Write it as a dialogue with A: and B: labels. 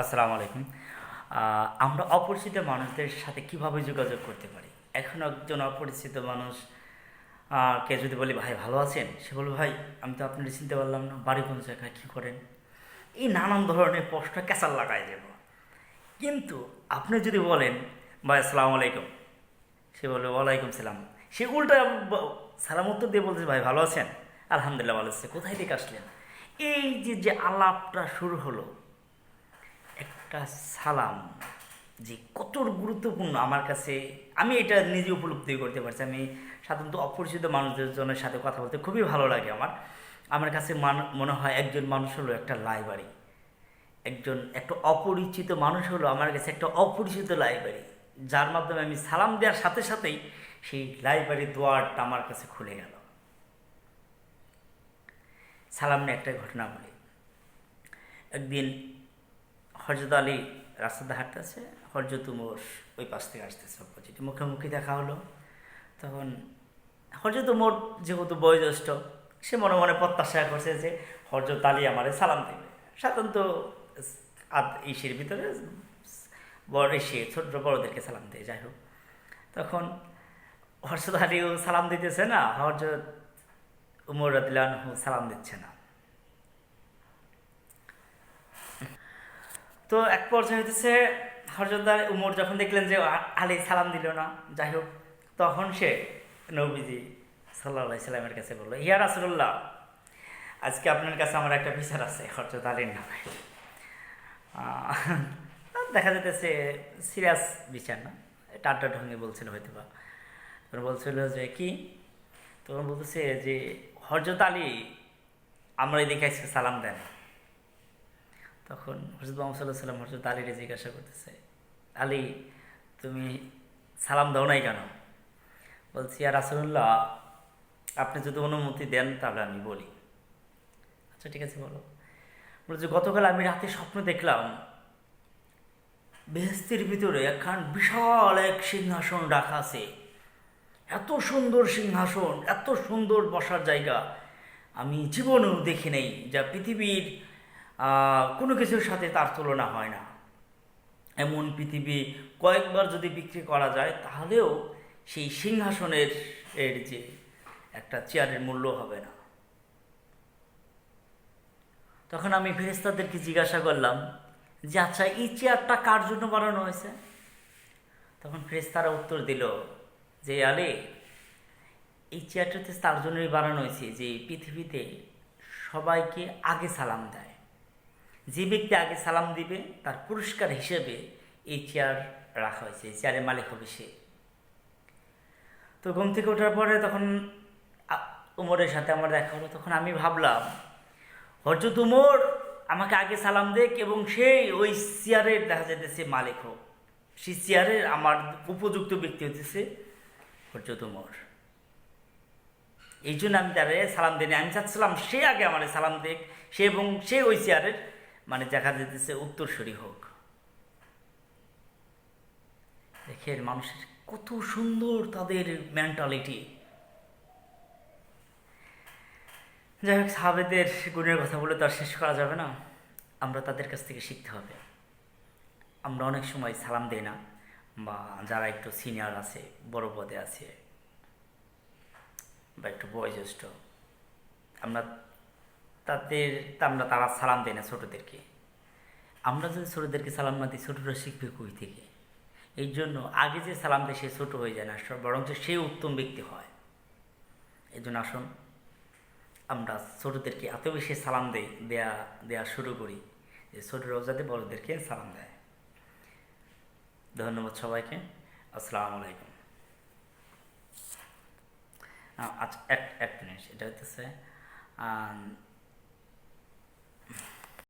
A: আসসালামু আলাইকুম। আমরা অপরিচিত মানুষদের সাথে কীভাবে যোগাযোগ করতে পারি? এখন একজন অপরিচিত মানুষ কে যদি বলি, ভাই, ভালো আছেন? সে বলবে, ভাই, আমি তো আপনার চিনতে পারলাম না। বাড়ি কোন জায়গায়? কী করেন? এই নানান ধরনের প্রশ্ন ক্যাচাল লাগাই দেব। কিন্তু আপনি যদি বলেন, ভাই, আসসালামু আলাইকুম। সে বলবে, ওয়ালাইকুম সালাম। সে উল্টা সালাম উত্তর দিয়ে বলছে ভাই, ভালো আছেন? আলহামদুলিল্লাহ ভালো আছে। কোথায় থেকে আসলেন? এই যে যে আলাপটা শুরু হলো একটা সালাম যে কত গুরুত্বপূর্ণ আমার কাছে। আমি এটা নিজে উপলব্ধি করতে পারছি। আমি সাধারণত অপরিচিত মানুষদের জনের সাথে কথা বলতে খুবই ভালো লাগে আমার। আমার কাছে মান- মনে হয় একজন মানুষ হলো একটা লাইব্রেরি একজন, একটা অপরিচিত মানুষ হলো আমার কাছে একটা অপরিচিত লাইব্রেরি যার মাধ্যমে আমি সালাম দেওয়ার সাথে সাথেই সেই লাইব্রেরির দোয়ারটা আমার কাছে খুলে গেল। সালাম নিয়ে একটা ঘটনা বলি। একদিন হরজত আলী রাস্তাতে হাঁটতেছে হরজত উমর ওই পাশ থেকে আসতেছে অপোজিটে মুখোমুখি দেখা হলো। তখন হরজত উমর যেহেতু বয়োজ্যেষ্ঠ, সে মনে মনে প্রত্যাশা করছে যে হরজত আলী আমারে সালাম দেবে। সাধারণত আদ ইসের ভিতরে বড় এসে ছোট বড়দেরকে সালাম দেয়, যাই হোক। তখন হর্ষদ আলীও সালাম দিতেছে না, হরজত উমর রাদিল্লাহ সালাম দিচ্ছে না। তো এক পর্যায়ে হইতেছে হরজতদার উমর যখন দেখলেন যে আলী সালাম দিল না, যাই হোক, তখন সে নবীজি সাল্লাহ সাল্লামের কাছে বলল, ইয়া রাসুল্লাহ আজকে আপনার কাছে আমার একটা বিচার আছে, হরজত আলীর নামে। দেখা যেতেছে সিরিয়াস বিচার না টাটা ঢঙ্গে বলছিল হয়তো বা তখন বলছিল যে, কি? তখন বলতেছে যে, হরজত আলী, আমরা এদিকে আজকে সালাম দেন। তখন হজরত মোহাম্মদ সাল্লাহ সাল্লাম হজরত আলীরে জিজ্ঞাসা করতেছে, আলী, তুমি সালাম দাও নাই কেন? বলছি আর রাসুল্লাহ আপনি যদি অনুমতি দেন তাহলে আমি বলি। আচ্ছা ঠিক আছে, বলো। বলছে গতকাল আমি রাতে স্বপ্ন দেখলাম বেহেস্তির ভিতরে একখান বিশাল এক সিংহাসন রাখা আছে। এত সুন্দর সিংহাসন, এত সুন্দর বসার জায়গা, আমি জীবনেও দেখি নেই, যা পৃথিবীর কোনো কিছুর সাথে তার তুলনা হয় না। এমন পৃথিবী কয়েকবার যদি বিক্রি করা যায়, তাহলেও সেই সিংহাসনের এর যে একটা চেয়ারের মূল্য হবে না। তখন আমি ফেরেস্তাদেরকে জিজ্ঞাসা করলাম যে আচ্ছা এই চেয়ারটা কার জন্য বানানো হয়েছে? তখন ফেরেস্তারা উত্তর দিল যে আলে এই চেয়ারটাতে তার জন্যই বানানো হয়েছে যে, পৃথিবীতে সবাইকে আগে সালাম দেয়। যে ব্যক্তি আগে সালাম দিবে, তার পুরস্কার হিসেবে এই চেয়ার রাখা হয়েছে, এই চেয়ারের মালিক হবে সে। তো ঘুম থেকে ওঠার পরে তখন উমরের সাথে আমার দেখা হলো, তখন আমি ভাবলাম হরজত উমর আমাকে আগে সালাম দেখ এবং সেই ওই চেয়ারের দেখা যাইতেছে মালিক হোক। সেই চেয়ারের আমার উপযুক্ত ব্যক্তি হতেছে হরজত উমর। এই জন্য আমি তারে সালাম দিই আমি চাচ্ছিলাম সে আগে আমার সালাম দেখ, সে এবং সে ওই চেয়ারের মানে দেখা যেতেছে উত্তরসূরি হোক। দেখেন মানুষের কত সুন্দর তাদের মেন্টালিটি যাই হোক, সাহাবেদের গুণের কথা বলে তো আর শেষ করা যাবে না। আমরা তাদের কাছ থেকে শিখতে হবে। আমরা অনেক সময় সালাম দেই না, বা যারা একটু সিনিয়র আছে, বড় পদে আছে, বা একটু বয়োজ্যেষ্ঠ, আমরা তাদের, আমরা তারা সালাম দেয় না ছোটোদেরকে। আমরা যদি ছোটোদেরকে সালাম না দিই, ছোটোরা শিখবে কই থেকে? এই জন্য আগে যে সালাম দেয়, সে ছোটো হয়ে যায় না বরঞ্চ সে উত্তম ব্যক্তি হয়। এই জন্য আসুন, আমরা ছোটোদেরকে এত বেশি সালাম দেই, দেয়া দেয়া শুরু করি যে ছোটোরাও যাতে বড়দেরকে সালাম দেয়। ধন্যবাদ সবাইকে। আসসালামু আলাইকুম। আচ্ছা এক এক মিনিট, এটা হচ্ছে